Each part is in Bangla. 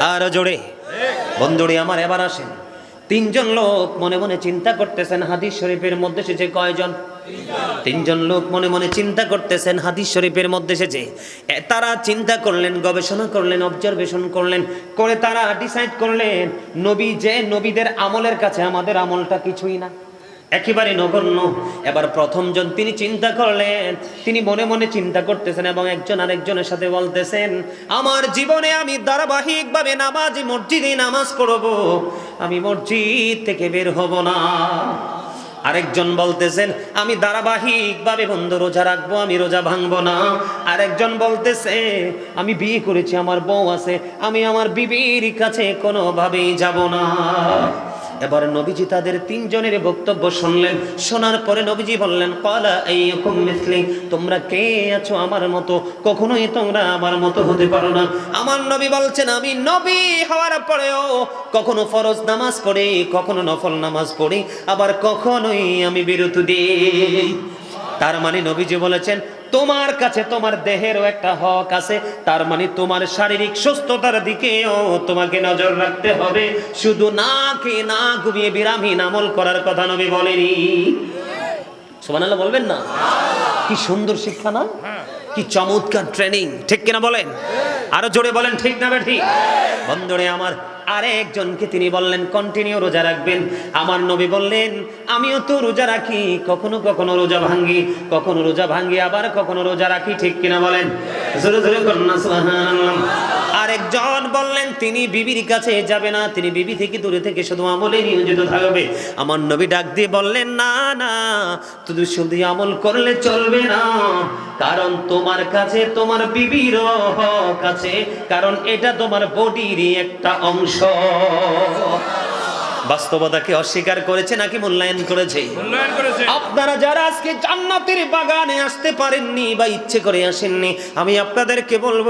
আরও জোরে। বন্ধুরে, আমার এবার আসেন। তিনজন লোক মনে মনে চিন্তা করতেছেন, হাদিস শরীফের মধ্যে এসেছে কয়জন? তিনজন লোক মনে মনে চিন্তা করতেছেন, হাদিস শরীফের মধ্যে এসেছে। তারা চিন্তা করলেন, গবেষণা করলেন অবজারভেশন করলেন, করে তারা ডিসাইড করলেন, নবী যে নবীদের আমলের কাছে আমাদের আমলটা কিছুই না। একেবারে নগণ্য। এবার প্রথমজন তিনি চিন্তা করলেন, তিনি মনে মনে চিন্তা করতেছেন এবং একজন আরেকজনের সাথে বলতেছেন, আমার জীবনে আমি ধারাবাহিকভাবে নামাজ মসজিদে নামাজ পড়ব। আমি মসজিদ থেকে বের হব না। আরেকজন বলতেছেন, আমি ধারাবাহিকভাবে বন্ধ, রোজা রাখব, আমি রোজা ভাঙবো না। আরেকজন বলতেছে, আমি বিয়ে করেছি, আমার বউ আছে, আমি আমার বিবির কাছে কোনোভাবেই যাব না। এবার নবীজি তাদের তিনজনের বক্তব্য শুনলেন। শোনার পরে নবীজি বললেন, কলা এই মিসলি, তোমরা কে আছো আমার মতো? কখনোই তোমরা আমার মতো হতে পারো না। আমার নবী বলছেন, আমি নবী হওয়ার পরেও কখনো ফরজ নামাজ পড়ি, কখনো নফল নামাজ পড়ি, আবার কখনোই আমি বিরত দিই। তার মানে নবীজি বলেছেন তোমার কাছে তোমার দেহেরও একটা হক আছে, তার মানে তোমার শারীরিক সুস্থতার দিকেও তোমাকে নজর রাখতে হবে। শুধু না খেয়ে না ঘুমিয়ে বিরামহীন আমল করার কথা নবী বলেনি। সোমান বলবেন না? কি সুন্দর শিক্ষা না? কি চমৎকার ট্রেনিং ঠিক কিনা বলেন? আরও জোরে বলেন, ঠিক না ঠিক বন্ধুরে আমার, আরেকজনকে তিনি বললেন কন্টিনিউ রোজা রাখবেন। আমার নবী বললেন, আমিও তো রোজা রাখি, কখনো কখনো রোজা ভাঙ্গি, কখনো রোজা ভাঙ্গি, আবার কখনো রোজা রাখি, ঠিক কিনা বলেন? জোরে জোরে কন্যা আরেকজন বললেন, তিনি বিবির কাছে যাবে না, তিনি বিবি থেকে দূরে থেকে শুধু আমলে নিয়োজিত থাকবে। আমার নবী ডাক দিয়ে বললেন, না না, তুমি শুধু আমল করলে চলবে না, কারণ তোমার কাছে তোমার বিবির কাছে কারণ এটা তোমার বডিরই একটা অংশ। বাস্তবতাকে অস্বীকার করেছে নাকি মূল্যায়ন করেছে? আপনারা যারা আজকে জান্নাতের বাগানে আসতে পারেননি বা ইচ্ছে করে আসেননি আমি আপনাদেরকে বলব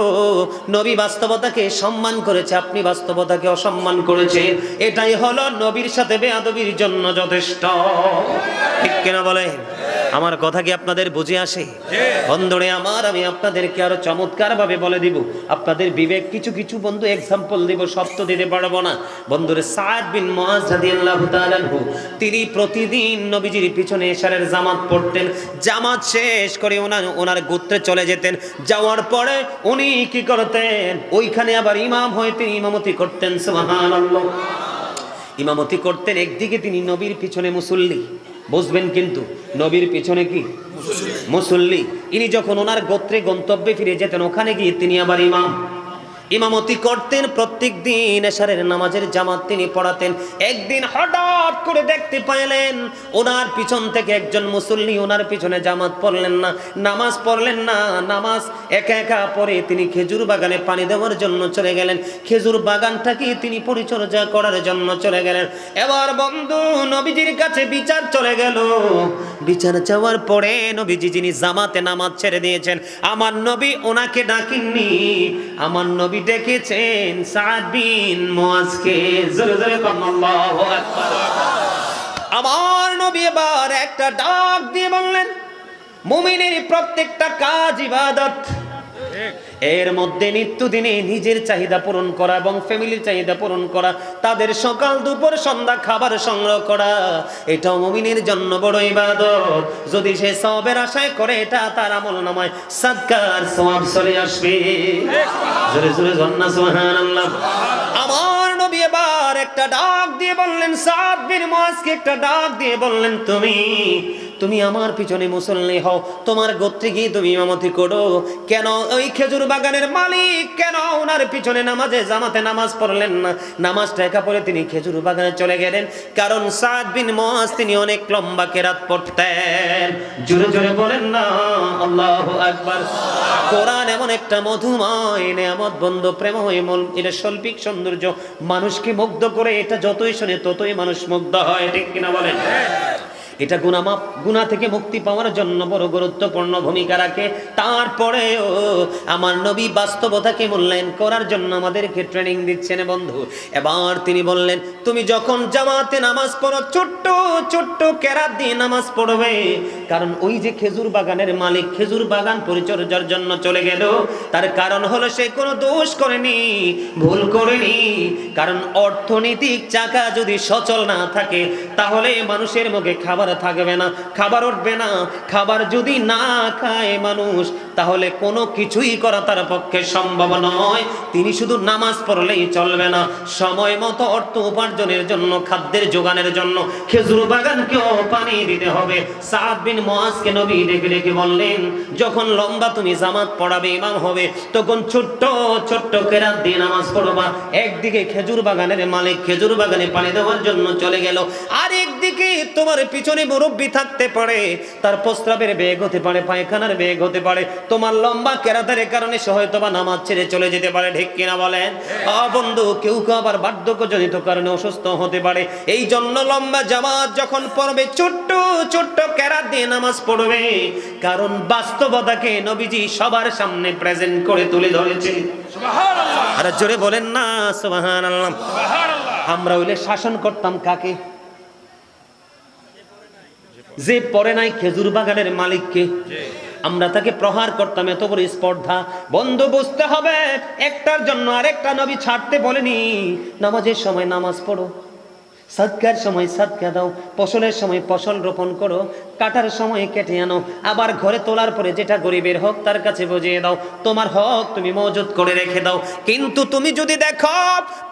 নবী বাস্তবতাকে সম্মান করেছে আপনি বাস্তবতাকে অসম্মান করেছে এটাই হলো নবীর সাথে বেয়াদবির জন্য যথেষ্ট। ঠিক কেনা বলে আমার কথা কি আপনাদের বুঝে আসে? বন্ধুরে আমার আমি আপনাদেরকে আরও চমৎকার ভাবে বলে দিব। আপনাদের বিবেক কিছু কিছু বন্ধু এক্সাম্পল দিব তো দিতে পারব না। বন্ধুরে সাদ বিন মুআজ রাদিয়াল্লাহু তাআলা আনহু, তিনি প্রতিদিন নবীজির পিছনে এশারের জামাত পড়তেন। জামাত শেষ করে ওনার ওনার গোত্রে চলে যেতেন। যাওয়ার পরে উনি কি করতেন? ওইখানে আবার ইমাম হয়ে তিনি ইমামতি করতেন সুবহানাল্লাহ। ইমামতি করতেন একদিকে তিনি নবীর পিছনে মুসল্লি। বুঝবেন কিন্তু, নবীর পিছনে কি? মুসল্লি। ইনি যখন ওনার গোত্রে গন্তব্যে ফিরে যেতেন, ওখানে গিয়ে তিনি আবার ইমাম। ইমামতি করতেন, প্রত্যেক দিন এশারের নামাজের জামাত তিনি পড়াতেন। একদিন হঠাৎ করে দেখতে পাইলেন, ওনার পিছন থেকে একজন মুসল্লি ওনার পিছনে জামাত পড়লেন না, নামাজ পড়লেন না, নামাজ একা একা পরে তিনি খেজুর বাগানে পানি দেওয়ার জন্য চলে গেলেন। খেজুর বাগানটাকে তিনি পরিচর্যা করার জন্য চলে গেলেন? এবার বন্ধু, নবীজির কাছে বিচার চলে গেল। বিচার চাওয়ার পরে নবীজি যিনি জামাতে নামাজ ছেড়ে দিয়েছেন, আমার নবী ওনাকে ডাকেননি, আমার নবী ডেকেছেন সাদ বিন জোরে জোরে আল্লাহু আকবার। আমার নবী এবার একটা ডাক দিয়ে বললেন, মুমিনের প্রত্যেকটা কাজ ইবাদত। এর মধ্যে নিত্যদিনে নিজের চাহিদা পূরণ করা এবং ফ্যামিলির চাহিদা পূরণ করা, তাদের সকাল, দুপুর, সন্ধ্যা খাবার সংগ্রহ করা, এটাও মুমিনের জন্য বড় ইবাদত। যদি সে সবের আশায় করে, এটা তার আমল নামায়। সাদকার সওয়াব চলে আসবে। জোরে জোরে জন্না আমার নবী এবার একটা ডাক দিয়ে বললেন, সাদ বিন মুআজকে একটা ডাক দিয়ে বললেন, তুমি তুমি আমার পিছনে মুসল্লি হও, তোমার গোত্রে গিয়ে তুমি ইমামতি করো। কেন ওই খেজুর বাগানের মালিক? কেন ওনার পিছনে নামাজে, জামাতে নামাজ পড়লেন না? নামাজটা একা পরে তিনি খেজুর বাগানে চলে গেলেন। কারণ সাদ বিন মহাজ তিনি অনেক লম্বা কেরাত পড়তেন। জোরে জোরে বলেন না, আল্লাহ আকবার। কোরআন এমন একটা মধুময় নেয়ামত বন্ধ, প্রেমময় মন, এটা শৈল্পিক সৌন্দর্য। মানুষকে মুগ্ধ করে এটা যতই শোনে ততই মানুষ মুগ্ধ হয়, ঠিক কিনা বলেন? এটা গুনামাপ গুণা থেকে মুক্তি পাওয়ার জন্য বড় গুরুত্বপূর্ণ ভূমিকা রাখে। তারপরেও আমার নবী বাস্তবতাকে মূল্যায়ন করার জন্য আমাদেরকে ট্রেনিং দিচ্ছেন বন্ধু। এবার তিনি বললেন, তুমি যখন জামাতে নামাজ পড়ো, ছোট্ট ছোট্ট কেরাত দিয়ে নামাজ পড়বে। কারণ ওই যে খেজুর বাগানের মালিক খেজুর বাগান পরিচর্যার জন্য চলে গেল। তার কারণ হলো সে কোনো দোষ করেনি, ভুল করেনি। কারণ অর্থনৈতিক চাকা যদি সচল না থাকে, তাহলে মানুষের মুখে খাবার থাকবে না খাবার উঠবে না। খাবার যদি না খায় মানুষ তাহলে কোনো কিছুই করা তার পক্ষে সম্ভব নয়। তিনি শুধু নামাজ পড়লেই চলবে না। সময় মতো অর্থ উপার্জনের জন্য, খাদ্যের যোগানের জন্য খেজুর বাগানকেও পানি দিতে হবে। সাদ বিন মোয়াজকে নবী ডেকে ডেকে বললেন, যখন লম্বা তুমি জামাত পড়াবে, ইমাম হবে, তখন ছোট্ট ছোট্ট কেরাত দিয়ে নামাজ পড়বা। একদিকে খেজুর বাগানের মালিক খেজুর বাগানে পানি দেওয়ার জন্য চলে গেল। আর একদিকে তোমার পিছনে মুরব্বী থাকতে পারে। তার প্রস্রাবের বেগ হতে পারে, পায়খানার বেগ হতে পারে। তোমার লম্বা কেরাতের কারণে সে হয়তো বা নামাজ ছেড়ে চলে যেতে পারে ঠিক কিনা বলেন? আ বন্ধু কেউ কেউ আবার বার্ধক্যজনিত কারণে অসুস্থ হতে পারে। এই জন্য লম্বা জামাত যখন পড়বে ছোট্ট ছোট্ট কেরাত দিয়ে নামাজ পড়বে কারণ বাস্তবতাকে নবীজি সবার সামনে প্রেজেন্ট করে তুলে ধরেছে। আর জোরে বলেন না আল্লাহ আমরা হইলে শাসন করতাম কাকে? যে পরে নাই খেজুর বাগানের মালিককে। আমরা তাকে প্রহার করতাম, এত বড় স্পর্ধা। বন্ধ, বুঝতে হবে, একটার জন্য আরেকটা নবী ছাড়তে বলেনি। নামাজের সময় নামাজ পড়ো, সাদকার সময় সাদকা দাও, ফসলের সময় ফসল রোপণ করো কাটার সময় কেটে আনো। আবার ঘরে তোলার পরে যেটা গরিবের হক, তার কাছে বুঝিয়ে দাও। তোমার হক তুমি মজুত করে রেখে দাও। কিন্তু তুমি যদি দেখো,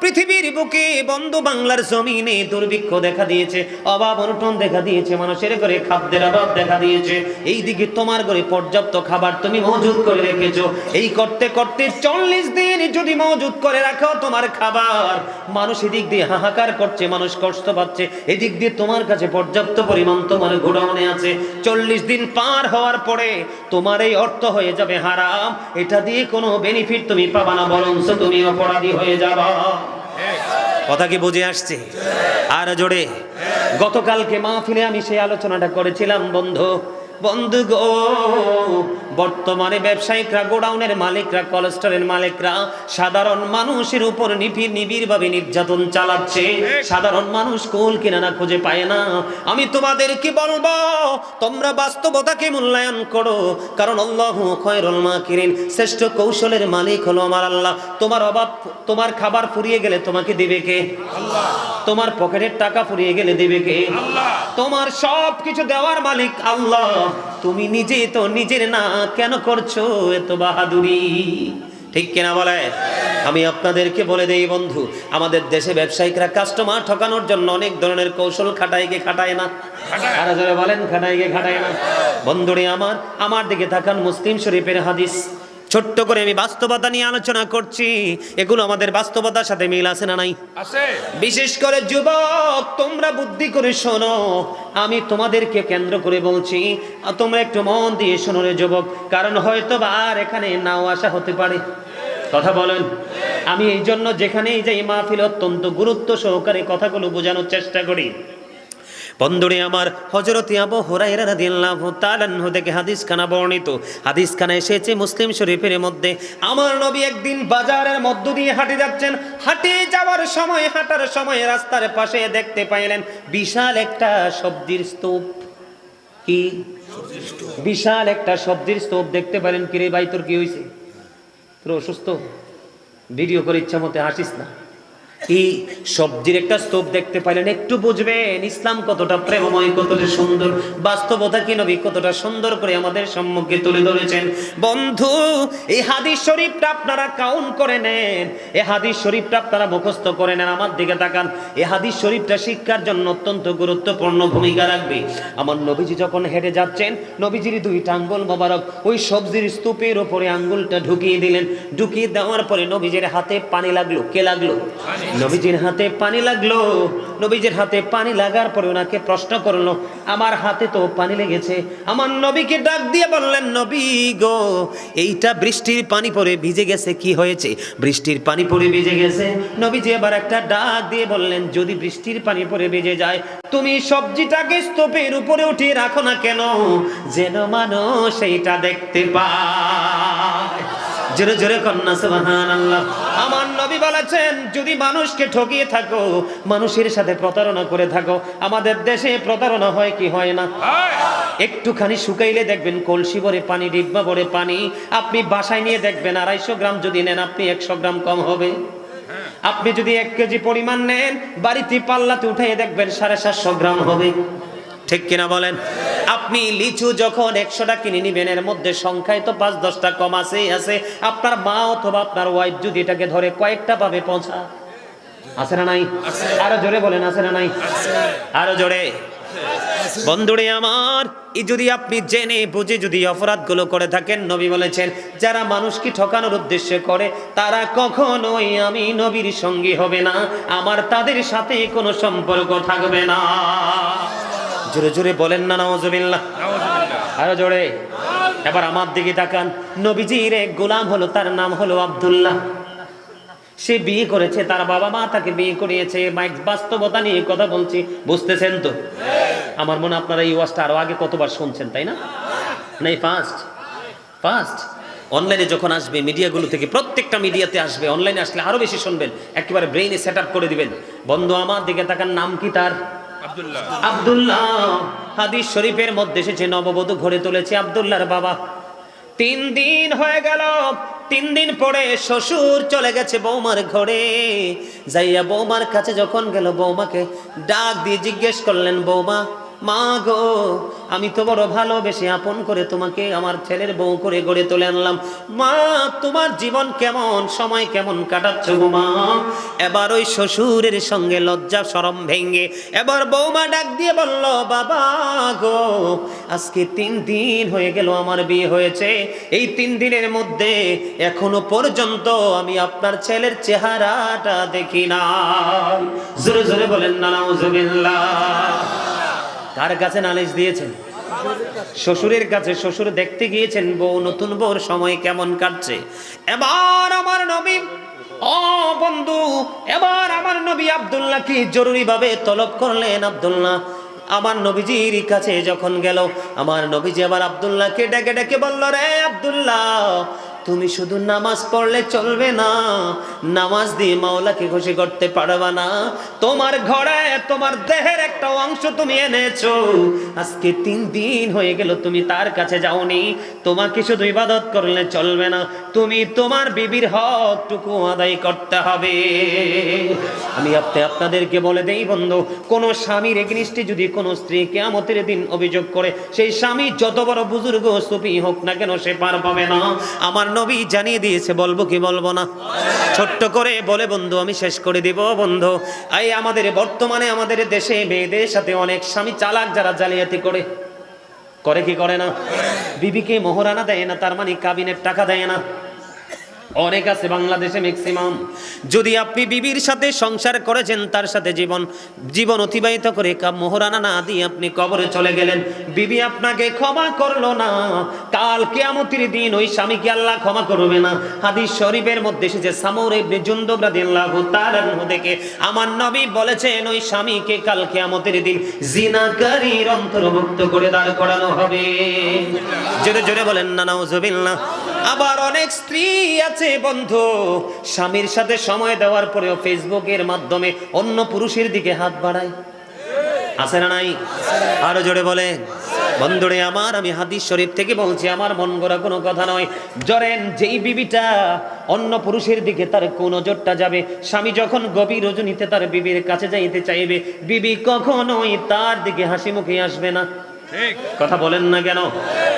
পৃথিবীর বুকে বন্ধু বাংলার জমিনে দুর্ভিক্ষ দেখা দিয়েছে, অভাব অনটন দেখা দিয়েছে, মানুষের ঘরে খাদ্যের অভাব দেখা দিয়েছে এই দিকে তোমার ঘরে পর্যাপ্ত খাবার তুমি মজুত করে রেখেছো। এই করতে করতে চল্লিশ দিন যদি মজুত করে রাখো তোমার খাবার। মানুষ এদিক দিয়ে হাহাকার করছে, মানুষ কষ্ট পাচ্ছে। এদিক দিয়ে তোমার কাছে পর্যাপ্ত পরিমাণ তোমার গোডাউনে আছে। চল্লিশ দিন পার হওয়ার পরে তোমার এই অর্থ হয়ে যাবে হারাম। এটা দিয়ে কোনো বেনিফিট তুমি পাবা না, বরঞ্চ তুমি অপরাধী হয়ে যাবা। কথা কি বুঝে আসছে? আর জোরে। গতকালকে মাহফিলে আমি সেই আলোচনাটা করেছিলাম, বন্ধু। বন্ধু গো। বর্তমানে ব্যবসায়িকরা, গোডাউনের মালিকরা কলেস্টরের মালিকরা সাধারণ মানুষের উপর নিবিড় ভাবে নির্যাতন চালাচ্ছে। সাধারণ মানুষ কুল কিনারা খুঁজে পায় না। আমি তোমাদের কি বলব, তোমরা বাস্তবতাকে মূল্যায়ন করো। কারণ আল্লাহ খয়রুল মাকিরিন, শ্রেষ্ঠ কৌশলের মালিক হলো আমার আল্লাহ। তোমার অভাব, তোমার খাবার ফুরিয়ে গেলে তোমাকে দিবে কে? তোমার পকেটের টাকা ফুরিয়ে গেলে দেবে কে? তোমার সব কিছু দেওয়ার মালিক আল্লাহ। তুমি নিজে তো নিজের না কেন করছ এত বাহাদুরি? ঠিক কিনা বলে? আমি আপনাদেরকে বলে দেই বন্ধু আমাদের দেশে ব্যবসায়িকরা কাস্টমার ঠকানোর জন্য অনেক ধরনের কৌশল খাটায় গে খাটায় না। আর যারা বলেন খাটায় গে খাটায় না। বন্ধুরে আমার আমার দিকে তাকান মুসলিম শরীফের হাদিস। ছোট্ট করে আমি বাস্তবতা নিয়ে আলোচনা করছি। এগুলো আমাদের বাস্তবতার সাথে মিল আছে না নাই? আছে। বিশেষ করে যুবক তোমরা বুদ্ধি করে শোনো। আমি তোমাদেরকে কেন্দ্র করে বলছি তোমরা একটু মন দিয়ে শোনো রে যুবক কারণ হয়তো বা আর এখানে নাও আসা হতে পারে। কথা বলেন। আমি এই জন্য যেখানেই যাই মাহফিল অত্যন্ত গুরুত্ব সহকারে কথাগুলো বোঝানোর চেষ্টা করি। বন্ধুরে আমার হজরত আবু হুরাইরা রাদিয়াল্লাহু তাআলা আনহু থেকে হাদিস খানা বর্ণিত। হাদিস খানা এসেছে মুসলিম শরীফের মধ্যে আমার নবী একদিন বাজারের মধ্য দিয়ে হাঁটে যাচ্ছেন। হাঁটে যাওয়ার সময় হাঁটার সময় রাস্তার পাশে দেখতে পাইলেন বিশাল একটা সবজির স্তূপ। কি? বিশাল একটা সবজির স্তূপ দেখতে পারেন কিরে ভাই তোর কি হয়েছে তোর অসুস্থ? ভিডিও করে ইচ্ছা মতে হাসিস না। এই সবজির একটা স্তূপ দেখতে পাইলেন, একটু বুঝবেন ইসলাম কতটা প্রেমময়, কতটা সুন্দর, বাস্তবতা কি নবী কতটা সুন্দর করে আমাদের সম্মুখে তুলে ধরেছেন। বন্ধু এই হাদিস শরীফটা আপনারা কাউন্ট করে নেন এই হাদিস শরীফটা আপনারা মুখস্থ করে নেন, আমার দিকে তাকান। এই হাদিস শরীফটা শিক্ষার জন্য অত্যন্ত গুরুত্বপূর্ণ ভূমিকা রাখবে। আমার নবীজি যখন হেঁটে যাচ্ছেন, নবীজির দুইটা আঙ্গুল মোবারক, ওই সবজির স্তূপের উপরে আঙ্গুলটা ঢুকিয়ে দিলেন। ঢুকিয়ে দেওয়ার পরে নবীজির হাতে পানি লাগল, কে লাগল? নবীজির হাতে পানি লাগল। নবীজির হাতে পানি লাগার পরে ওনাকে প্রশ্ন করল, আমার হাতে তো পানি লেগেছে। আমার নবীকে ডাক দিয়ে বললেন, নবী গো, এইটা বৃষ্টির পানি পরে ভিজে গেছে, কি হয়েছে? বৃষ্টির পানি পরে ভিজে গেছে? নবীজি এবার একটা ডাক দিয়ে বললেন, যদি বৃষ্টির পানি পরে ভিজে যায়, তুমি সবজিটাকে স্তূপের উপরে উঠিয়ে রাখো না কেন? যেন মানুষ সেইটা দেখতে পায়। জোরে জোরে কন্যা সুবহান আল্লাহ আমার নবী বলেছেন যদি মানুষকে ঠকিয়ে থাকো মানুষের সাথে প্রতারণা করে থাকো আমাদের দেশে প্রতারণা হয় কি হয় না? একটুখানি শুকাইলে দেখবেন কলসি ভরে পানি ডিব্বা ভরে পানি। আপনি বাসায় নিয়ে দেখবেন আড়াইশো গ্রাম যদি নেন আপনি একশো গ্রাম কম হবে। আপনি যদি এক কেজি পরিমাণ নেন বাড়িতে পাল্লাতে উঠাই দেখবেন সাড়ে সাতশো গ্রাম হবে। ঠিক কিনা বলেন? আপনি লিচু যখন একশোটা কিনে নিবেন, এর মধ্যে সংখ্যায় তো পাঁচ, দশটা কম আছেই, আছে। আপনার মা অথবা আপনার ওয়াইফ যদি এটাকে ধরে কয়েকটা পাবে, পৌঁছা। আছে না নাই? আরও জোরে বলেন, আছে না নাই? আরও জোরে। বন্ধুরে আমার, এই যদি আপনি জেনে বুঝে যদি অপরাধগুলো করে থাকেন, নবী বলেছেন, যারা মানুষকে ঠকানোর উদ্দেশ্যে করে, তারা কখনোই আমি নবীর সঙ্গী হবে না। আমার তাদের সাথে কোনো সম্পর্ক থাকবে না। জোরে জোরে বলেন না নওয়াজবিল্লাহ আরও জোরে। এবার আমার দিকে তাকান। নবীজির এক গোলাম হলো তার নাম হলো আব্দুল্লাহ। সে বিয়ে করেছে তার বাবা মা তাকে বিয়ে করিয়েছে। মাইক বাস্তবতা নিয়ে কথা বলছি বুঝতেছেন তো? আমার মনে আপনারা এই ওয়াজটা আরও আগে কতবার শুনছেন তাই না? না এই ফার্স্ট ফার্স্ট অনলাইনে যখন আসবে মিডিয়াগুলো থেকে প্রত্যেকটা মিডিয়াতে আসবে অনলাইনে আসলে আরও বেশি শুনবেন। একেবারে ব্রেইনে সেট করে দিবেন। বন্ধু আমার দিকে তাকার নাম কি তার? আব্দুল্লাহ। হাদিস শরীফের মধ্যে এসেছে, নববধূ ঘরে তুলেছে আব্দুল্লাহর বাবা। তিন দিন হয়ে গেল, তিন দিন পরে শ্বশুর চলে গেছে বৌমার ঘরে। যাইয়া বৌমার কাছে যখন গেল, বৌমাকে ডাক দিয়ে জিজ্ঞেস করলেন, বৌমা মা গো, আমি তো বড় ভালোবেসে আপন করে তোমাকে আমার ছেলের বউ করে গড়ে তুলে আনলাম। মা, তোমার জীবন কেমন, সময় কেমন কাটাচ্ছ মা? এবার ওই শ্বশুরের সঙ্গে লজ্জা সরম ভেঙ্গে এবার বৌমা ডাক দিয়ে বলল, বাবা গো, আজকে তিন দিন হয়ে গেল আমার বিয়ে হয়েছে। এই তিন দিনের মধ্যে এখনও পর্যন্ত আমি আপনার ছেলের চেহারাটা দেখি না জোরে জোরে বলেন না নাউজুবিল্লাহ। কার কাছে নালিশ দিয়েছেন। শ্বশুরের কাছে, শ্বশুর দেখতে গিয়েছেন, বউ নতুন বউর সময় কেমন কাটছে। এবার আমার নবী, ও বন্ধু, এবার আমার নবী আব্দুল্লাহ কি জরুরি ভাবে তলব করলেন? আব্দুল্লাহ, আমার নবীজির কাছে যখন গেল, আমার নবীজি আবার আব্দুল্লাহকে ডেকে ডেকে বলল, রে আব্দুল্লাহ তুমি শুধু নামাজ পড়লে চলবে না। নামাজ দিয়ে মাওলাকে খুশি করতে পারবা না। তোমার ঘরে, তোমার দেহের একটা অংশ তুমি এনেছো। আজকে তিন দিন হয়ে গেল তুমি তার কাছে যাওনি। তোমাকে শুধু ইবাদত করলে চলবে না। তুমি তোমার বিবির হকটুকু আদায় করতে হবে। আমি আপনি আপনাদেরকে বলে দেই বন্ধু, কোন স্বামীর এগনিষ্ঠে যদি কোনো স্ত্রী কেয়ামতের দিন অভিযোগ করে, সেই স্বামী যত বড় বুজুর্গ, সুফি হোক না কেন সে পার পাবে না। আমার নবী জানিয়ে দিয়েছে, বলব কি বলব না? ছোট্ট করে বলে, বন্ধু, আমি শেষ করে দিব, বন্ধু। এই আমাদের বর্তমানে আমাদের দেশে মেয়েদের সাথে অনেক স্বামী চালাক যারা জালিয়াতি করে। করে কি করে না? বিবিকে মোহরানা দেয় না, তার মানে কাবিনের টাকা দেয় না। অনেক আছে বাংলাদেশে ম্যাক্সিমাম যদি আপনি বিবির সাথে সংসার করেছেন, তার সাথে জীবন জীবন অতিবাহিত করে মোহরানা না দিয়ে আপনি কবরে চলে গেলেন। বিবি আপনাকে ক্ষমা করল না। কাল কেয়ামতির দিন ওই স্বামীকে আল্লাহ ক্ষমা করবে না। হাদিস শরীফের মধ্যে এসেছে, সামর ইবনে রাদিয়াল্লাহু তাআলা আনহু থেকে আমার নবী বলেছেন, ওই স্বামীকে কাল কেয়ামতের দিন জিনাকারীর অন্তর্ভুক্ত করে দাঁড় করানো হবে। জোরে জোরে বলেন, না, নাউজুবিল্লাহ। আবার অনেক স্ত্রী আছে, বন্ধু। স্বামীর সাথে সময় দেওয়ার পরেও ফেসবুকের মাধ্যমে অন্য পুরুষের দিকে হাত বাড়ায়। আছে না নাই? আরও জোরে বলে বন্ধুরে আমার, আমি হাদিস শরীফ থেকে বলছি, আমার মন গড়া কোনো কথা নয়। জরেন, যেই বিবিটা অন্য পুরুষের দিকে তার কোন নজরটা যাবে? স্বামী যখন গভীর রজনীতে তার বিবির কাছে যাইতে চাইবে, বিবি কখনোই তার দিকে হাসি মুখে আসবে না। কথা বলেন না কেন?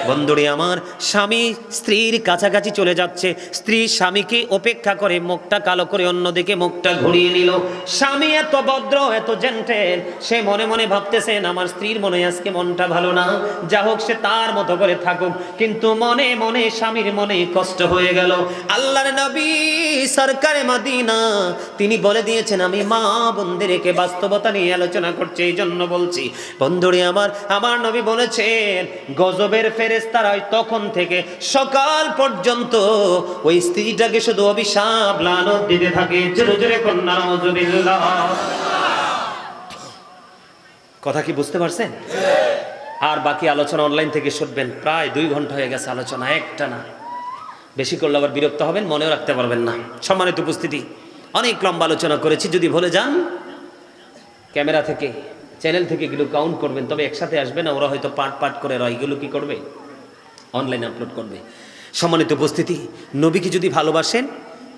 বন্ধুরে আমার, স্বামী স্ত্রীর কাছাকাছি চলে যাচ্ছে। স্ত্রী স্বামীকে অপেক্ষা করে মুখটা কালো করে অন্যদিকে মুখটা ঘুরিয়ে নিল। স্বামী এত ভদ্র, এত জেন্টেল সে মনে মনে ভাবতেছেন, আমার স্ত্রীর মনে আজকে মনটা ভালো না। যা হোক, সে তার মতো করে থাকুক। কিন্তু মনে মনে স্বামীর মনে কষ্ট হয়ে গেল। আল্লাহর নবী সরকারে মাদিনা, তিনি বলে দিয়েছেন, আমি মা বোনদেরকে বাস্তবতা নিয়ে আলোচনা করছি এই জন্য বলছি বন্ধুরে আমার আমার নবী বলেছেন, গজবের ফেরেস্তারা ওই তখন থেকে সকাল পর্যন্ত ওই স্ত্রীটাকে শুধু অভিশাপ, লানত দিতে থাকে। কথা কি বুঝতে পারছেন? আর বাকি আলোচনা অনলাইন থেকে শুনবেন। প্রায় দুই ঘণ্টা হয়ে গেছে আলোচনা, একটা না। বেশি করলে আবার বিরক্ত হবেন, মনেও রাখতে পারবেন না। সম্মানিত উপস্থিতি, অনেক লম্বা আলোচনা করেছি, যদি ভুলে যান, ক্যামেরা থেকে চ্যানেল থেকে এগুলো কাউন্ট করবেন, তবে একসাথে আসবে না ওরা হয়তো পাট পাট করে রয় এগুলো কি করবে? অনলাইনে আপলোড করবে। সম্মানিত উপস্থিতি, নবীকে যদি ভালোবাসেন,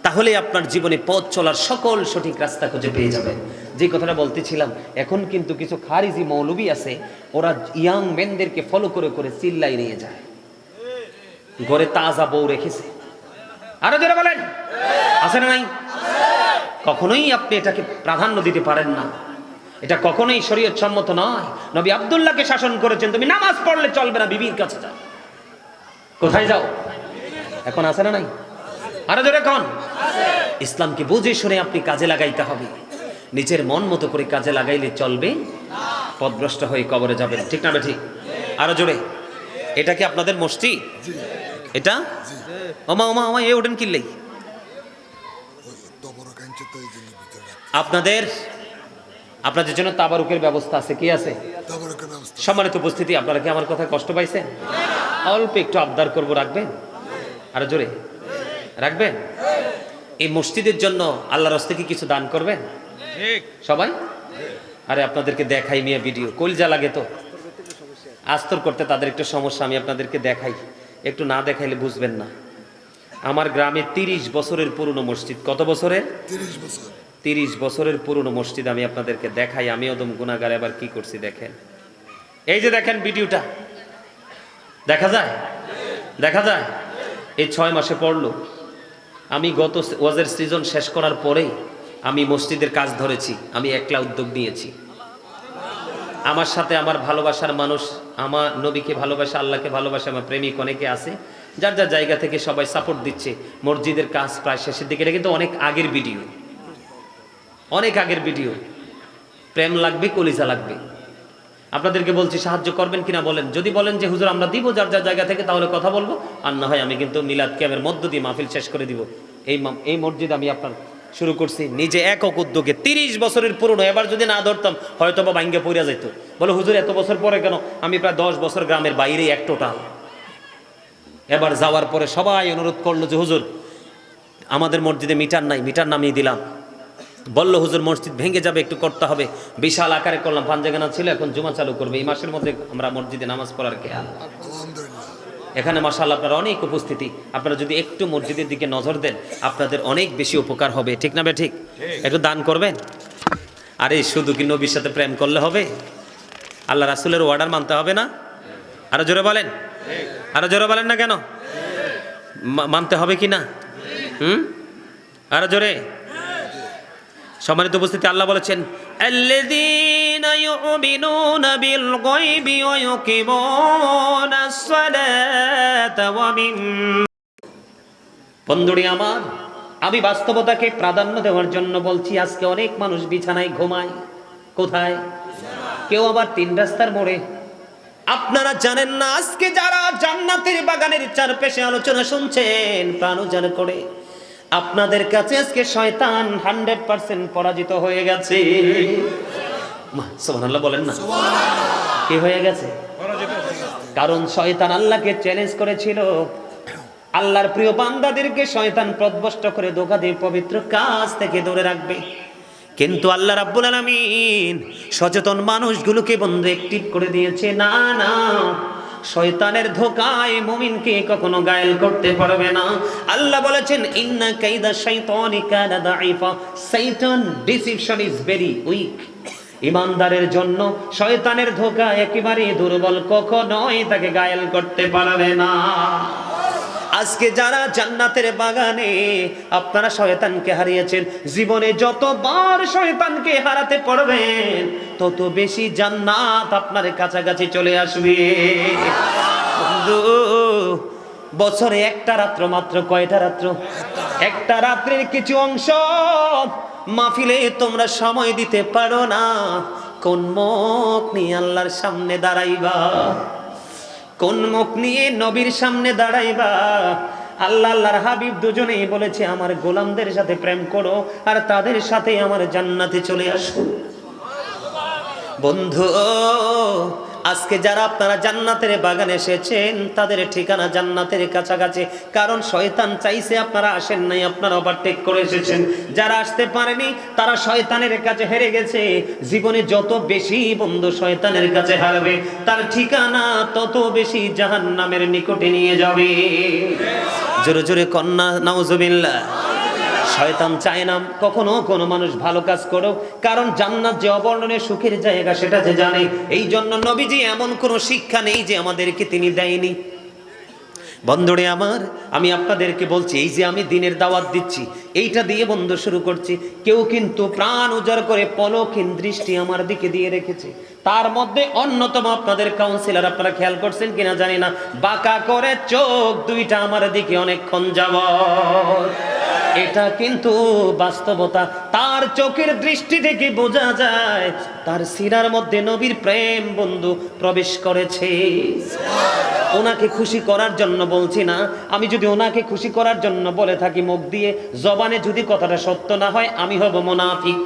তাহলে আপনার জীবনে পথ চলার সকল সঠিক রাস্তা খুঁজে পেয়ে যাবেন। যে কথাটা বলতেছিলাম, এখন কিন্তু কিছু খারিজি মৌলবী আছে, ওরা ইয়াং মেনদেরকে ফলো করে করে চিল্লাই নিয়ে যায়। ঘরে তাজা বউ রেখেছে। আরও যারা বলেন। আছে না নাই? কখনোই আপনি এটাকে প্রাধান্য দিতে পারেন না। এটা কখনোই শরীয়ত সম্মত নয়। নবী আব্দুল্লাহকে শাসন করেছেন, তুমি নামাজ পড়লে চলবে না, বিবির কাছে যাও। কোথায় যাও? এখন আছে না নাই? আরও জোরে কন। ইসলামকে বুঝে শুনে আপনি কাজে লাগাইতে হবে। নিজের মন মতো করে কাজে লাগাইলে চলবে। পদভ্রষ্ট হয়ে কবরে যাবেন, ঠিক না ঠিক আরও জোরে। এটা কি আপনাদের মসজিদ? এটা? ওমা ওমা ওমা, এ ওঠেন কিনলেই আপনাদের আপনাদের জন্য তাবারুকের ব্যবস্থা আছে কি আছে? সম্মানিত উপস্থিতি আপনারা কি আমার কথা কষ্ট পাইছেন? অল্প একটু আবদার করব রাখবেন? আরও জোরে। রাখবেন? এই মসজিদের জন্য আল্লাহর হস্তে কি কিছু দান করবেন? সবাই? আরে আপনাদেরকে দেখাই মিয়া ভিডিও। কলজা লাগে তো। আস্তর করতে তাদের একটু সমস্যা আমি আপনাদেরকে দেখাই। একটু না দেখাইলে বুঝবেন না। আমার গ্রামে তিরিশ বছরের পুরনো মসজিদ। কত বছরের? তিরিশ বছর। তিরিশ বছরের পুরনো মসজিদ আমি আপনাদেরকে দেখাই, আমি ওদম গুণাগার, এবার কি করছি দেখেন। এই যে দেখেন ভিডিওটা, দেখা যায়? দেখা যায়? এই ছয় মাসে পড়ল। আমি গত ওয়াজের সিজন শেষ করার পরেই আমি মসজিদের কাজ ধরেছি, আমি একলা উদ্যোগ নিয়েছি। আমার সাথে আমার ভালোবাসার মানুষ, আমার নবীকে ভালোবাসা, আল্লাহকে ভালোবাসা, আমার প্রেমিক অনেকে আছে, যার যার জায়গা থেকে সবাই সাপোর্ট দিচ্ছে। মসজিদের কাজ প্রায় শেষের দিকে, এটা কিন্তু অনেক আগের ভিডিও অনেক আগের ভিডিও। প্রেম লাগবে, কলিজা লাগবে। আপনাদেরকে বলছি, সাহায্য করবেন কিনা বলেন? যদি বলেন যে, হুজুর, আমরা দিব যার যার জায়গা থেকে, তাহলে কথা বলব। আর না হয় আমি কিন্তু মিলাদ ক্যামের মধ্য দিয়ে মাহফিল শেষ করে দিব। এই এই মসজিদ আমি আপনার শুরু করছি নিজে একক উদ্যোগে। তিরিশ বছরের পুরনো, এবার যদি না ধরতাম হয়তো বা ভাঙ্গে পড়িয়া যেত বলে, হুজুর, এত বছর পরে কেন? আমি প্রায় দশ বছর গ্রামের বাইরে এক টোটাল। এবার যাওয়ার পরে সবাই অনুরোধ করল যে, হুজুর, আমাদের মসজিদে মিটার নাই, মিটার নামিয়ে দিলাম। বলল হুজুর মসজিদ ভেঙে যাবে একটু করতে হবে। বিশাল আকারে করলাম পাঞ্জাগানা ছিল এখন জুমা চালু করবে। এই মাসের মধ্যে আমরা মসজিদে নামাজ পড়ার খেয়াল এখানে মাসাল্লাহ আপনার অনেক উপস্থিতি। আপনারা যদি একটু মসজিদের দিকে নজর দেন আপনাদের অনেক বেশি উপকার হবে। ঠিক না বে ঠিক? একটু দান করবেন? আরে শুধু কি নবীর সাথে প্রেম করলে হবে? আল্লাহ রাসুলের অর্ডার মানতে হবে না? আরও জোরে বলেন। আরও জোরে বলেন না কেন? মানতে হবে কি না? হুম? আরও জোরে। সম্মানিত উপস্থিতি, আল্লাহ বলেছেন বন্ধুরি আমার, আমি বাস্তবতাকে প্রাধান্য দেওয়ার জন্য বলছি, আজকে অনেক মানুষ বিছানায় ঘুমায়। কোথায়? কেউ আবার তিন রাস্তার মোড়ে। আপনারা জানেন না, আজকে যারা জান্নাতের বাগানের চারপাশে আলোচনা শুনছেন, প্রাণ জান করে। আপনাদের কাছে আজকে শয়তান হান্ড্রেড পার্সেন্ট পরাজিত হয়ে গেছে। সোহান বলেন না। কি হয়ে গেছে? কারণ শয়তান আল্লাহকে চ্যালেঞ্জ করেছিল। আল্লাহর প্রিয় বান্দাদেরকে শয়তান প্রদবষ্ট করে ধোকা দিয়ে পবিত্র কাজ থেকে দূরে রাখবে। কিন্তু আল্লাহ রাব্বুল আলামিন সচেতন মানুষগুলোকে বন্ধু অ্যাক্টিভ করে দিয়েছে। না না। শয়তানের ধোকায় মুমিনকে কখনো গায়েল করতে পারবে না। আল্লাহ বলেছেন, ইন্না কাইদা শাইতানি কানা দাঈফা। শয়তান ডিসিপশন ইজ ভেরি উইক। ইমানদারের জন্য শয়তানের ধোকা একেবারে দুর্বল কখনোই তাকে গায়েল করতে পারবে না। আজকে যারা জান্নাতের বাগানে আপনারা শয়তানকে হারিয়েছেন, জীবনে যতবার শয়তানকে হারাতে পারবেন, তত বেশি জান্নাত আপনার কাছাকাছি চলে আসবে। বছরে একটা রাত্র মাত্র, কয়টা রাত্র? একটা রাত্রের কিছু অংশ মাহফিলে তোমরা সময় দিতে পারো না। কোন মুখ নিয়ে আল্লাহর সামনে দাঁড়াইবা? কোন মুখ নিয়ে নবীর সামনে দাঁড়াইবা? আল্লাহ আল্লাহর হাবিব দুজনেই বলেছে, আমার গোলামদের সাথে প্রেম করো আর তাদের সাথে আমার জান্নাতে চলে আসো। বন্ধু আজকে যারা আপনারা জান্নাতের বাগানে এসেছেন, তাদের ঠিকানা জান্নাতের কাছাকাছি। কারণ শয়তান চাইছে আপনারা আসেন নাই, আপনারা ওভারটেক করে এসেছেন। যারা আসতে পারেনি, তারা শয়তানের কাছে হেরে গেছে। জীবনে যত বেশি বন্ধু শয়তানের কাছে হারবে, তার ঠিকানা তত বেশি জাহান নামের নিকটে নিয়ে যাবে। জোরে জোরে কন্যা, নাউজুবিল্লাহ। শয়তান চায় না। কখনো কোনো মানুষ ভালো কাজ করো কারণ জান্নাত যে অবর্ণনের সুখের জায়গা সেটা যে জানে। এই জন্য নবীজি এমন কোনো শিক্ষা নেই যে আমাদেরকে তিনি দেয়নি। বন্ধুরে আমার, আমি আপনাদেরকে বলছি, এই যে আমি দিনের দাওয়াত দিচ্ছি, এইটা দিয়ে বন্ধ শুরু করছি। কেউ কিন্তু প্রাণ উজাড় করে পলকিন দৃষ্টি আমার দিকে দিয়ে রেখেছে। তার মধ্যে অন্যতম আপনাদের কাউন্সিলর আপনারা খেয়াল করছেন কিনা জানি না। বাঁকা করে চোখ দুইটা আমার দিকে অনেকক্ষণ যাব এটা কিন্তু বাস্তবতা। তার চোখের দৃষ্টি থেকে বোঝা যায়, তার সিরার মধ্যে নবীর প্রেম বন্ধু প্রবেশ করেছে। ওনাকে খুশি করার জন্য বলছি না, আমি যদি ওনাকে খুশি করার জন্য বলে থাকি মুখ দিয়ে, জবানে যদি কথাটা সত্য না হয়, আমি হব মোনাফিক।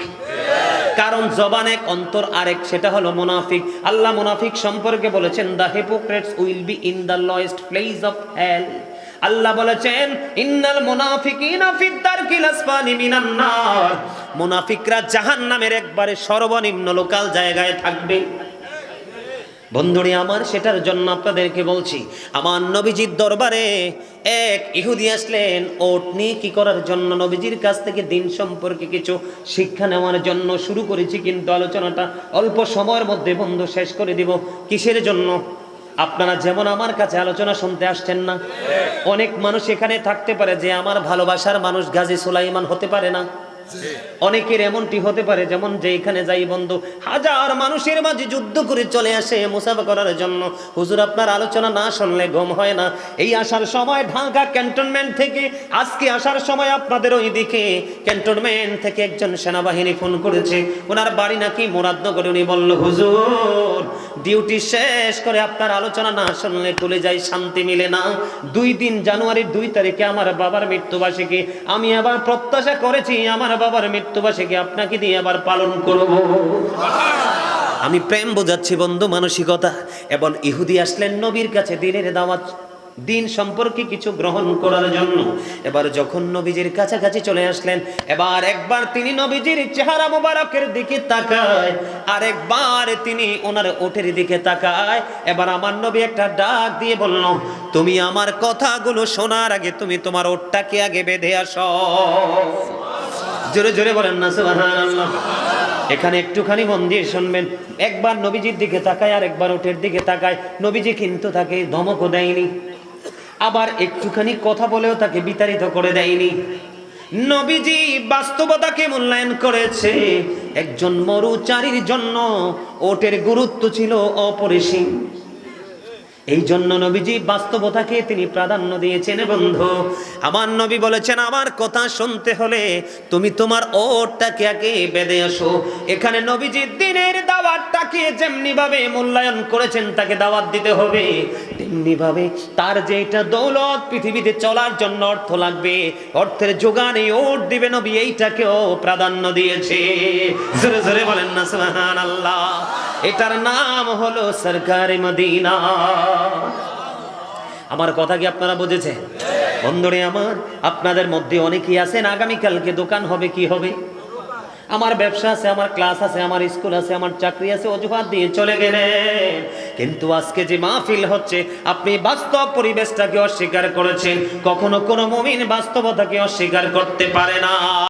কারণ জবান এক অন্তর আরেক, সেটা হলো মোনাফিক। আল্লাহ মোনাফিক সম্পর্কে বলেছেন the hypocrites will be in the lowest place of hell আল্লাহ বলেছেন, ইন্নাল মুনাফিকিনা ফি দারকিল আসফালি মিনান নার। মুনাফিকরা জাহান্নামের একবারে সর্বনিম্ন লোকাল জায়গায় থাকবে। বন্ধুরে আমার, সেটার জন্য আপনাদেরকে বলছি, আমার নবীজির দরবারে এক ইহুদি আসলেন, ওট নিয়ে কি করার জন্য নবীজির কাছ থেকে দিন সম্পর্কে কিছু শিক্ষা নেওয়ার জন্য শুরু করেছি, কিন্তু আলোচনাটা অল্প সময়ের মধ্যে বন্ধু শেষ করে দিব। কিসের জন্য? আপনারা যেমন আমার কাছে আলোচনা শুনতে আসছেন না, অনেক মানুষ এখানে থাকতে পারে যে আমার ভালোবাসার মানুষ গাজী সুলাইমান হতে পারে না। অনেকের এমনটি হতে পারে, যেমন যে এখানে যাই বন্ধু, হাজার মানুষের মাঝে যুদ্ধ করে চলে আসে মুসাফা করার জন্য। হুজুর, আপনার আলোচনা না শুনলে গম হয় না। এই আসার সময় ঢাকা ক্যান্টনমেন্ট থেকে, আজকে আসার সময় আপনাদের ওই দিকে ক্যান্টনমেন্ট থেকে একজন সেনাবাহিনী ফোন করেছে। ওনার বাড়ি নাকি মুরাদনগরে। উনি বলল, হুজুর, ডিউটি শেষ করে আপনার আলোচনা না শুনলে চলে যাই, শান্তি মিলে না। দুই দিন জানুয়ারির দুই তারিখে আমার বাবার মৃত্যুবার্ষিকী। আমি আবার প্রত্যাশা করেছি, আমার বাবার মৃত্যুবার্ষিকী আপনাকে দিয়ে আবার পালন করব? আমি প্রেম বোঝাচ্ছি বন্ধু মানসিকতা, এবং ইহুদি আসলেন নবীর কাছে দিনের দাওয়াত, দিন সম্পর্কে কিছু গ্রহণ করার জন্য। এবার যখন নবীজির কাছাকাছি চলে আসলেন, এবার একবার তিনি নবীজির চেহারা মোবারকের দিকে তাকায় আর একবার তিনি ওনার ওঠের দিকে তাকায়। এবার আমার নবী একটা ডাক দিয়ে বলল, তুমি আমার কথাগুলো শোনার আগে তুমি তোমার ওঠটাকে আগে বেঁধে আসো। জোরে জোরে বলেন না এখানে একটুখানি মন দিয়ে শুনবেন। একবার নবীজির দিকে তাকায় আর একবার ওঠের দিকে তাকায়। নবীজি কিন্তু তাকে ধমকও দেয়নি। আবার একটুখানি কথা বলেও তাকে বিতাড়িত করে দেয়নি। নবীজি বাস্তবতাকে মূল্যায়ন করেছে। একজন মরুচারীর জন্য ওটের গুরুত্ব ছিল অপরিসীম। এই জন্য নবীজি বাস্তবতাকে তিনি প্রাধান্য দিয়েছেন বন্ধু। আমার নবী বলেছেন, আমার কথা শুনতে হলে তুমি তোমার ওরটাকে আগে বেঁধে আসো। এখানে নবীজি দিনের দাওয়াতটাকে যেমনি ভাবে মূল্যায়ন করেছেন, তাকে দাওয়াত দিতে হবে। তেমনি ভাবে তার যে এটা দৌলত পৃথিবীতে চলার জন্য অর্থ লাগবে, অর্থের যোগানে ওট দিবে নবী, এইটাকেও প্রাধান্য দিয়েছে। জোরে জোরে বলেন না, সুবহানাল্লাহ। এটার নাম হলো সরকারি মদিনা। আমার কথা কি আপনারা বুঝেছেন? বন্ধুরে আমার, আপনাদের মধ্যে অনেকেই আছেন, আগামীকালকে দোকান হবে, কি হবে? আমার ব্যবসা আছে, আমার ক্লাস আছে, আমার স্কুল আছে, আমার চাকরি আছে, অজুহাত দিয়ে চলে গেলেন। কিন্তু আজকে যে মাহফিল হচ্ছে, আপনি বাস্তব পরিবেশটাকে অস্বীকার করেছেন। কখনো কোনো মমিন বাস্তবতাকে অস্বীকার করতে পারে না।